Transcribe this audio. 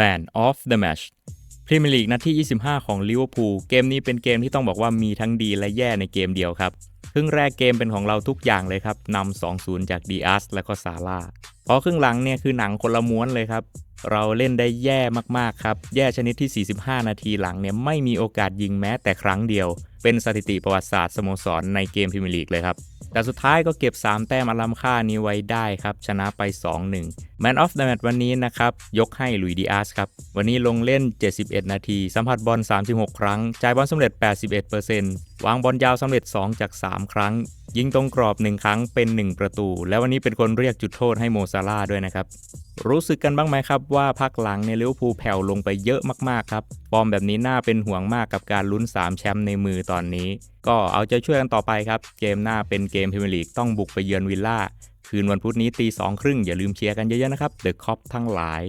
Man of the Match พรีเมียร์ลีกนัดที่ 25 ของลิเวอร์พูลเกมนี้เป็นเกมที่ต้องบอกว่ามีทั้งดีและแย่ในเกมเดียวครับครึ่งแรกเกมเป็นของเราทุกอย่างเลยครับนำ 2-0 จากดีอาสและก็ซาร่าพอครึ่งหลังเนี่ยคือหนังคนละม้วนเลยครับ เราเล่นได้แย่มากๆครับ แย่ชนิดที่ 45 นาทีหลังเนี่ยไม่มีโอกาสยิงแม้แต่ครั้งเดียว เป็นสถิติประวัติศาสตร์สโมสรในเกมพรีเมียร์ลีกเลยครับ แต่สุดท้ายก็เก็บ 3 แต้มอลัมค่านี้ไว้ได้ครับ ชนะไป 2-1 Man of the Match วันนี้นะครับ ยกให้ลุยดิอาสครับ วันนี้ลงเล่น 71 นาที สัมผัสบอล 36 ครั้ง จ่ายบอลสำเร็จ 81%วางบอลยาวสำเร็จ 2 จาก 3 ครั้ง ยิงตรงกรอบ 1 ครั้งเป็น 1 ประตู และวันนี้เป็นคนเรียกจุดโทษให้โมซาร่าด้วยนะครับรู้สึกกันบ้างไหมครับว่าพักหลังในลิเวอร์พูลแผ่วลงไปเยอะมากๆครับฟอร์มแบบนี้น่าเป็นห่วงมากกับการลุ้น 3 แชมป์ในมือตอนนี้ ก็เอาใจช่วยกันต่อไปครับ เกมหน้าเป็นเกมพรีเมียร์ลีกต้องบุกไปเยือนวิลล่า คืนวันพุธนี้ตีสองครึ่งอย่าลืมเชียร์กันเยอะๆนะครับเดอะคอปทั้งหลาย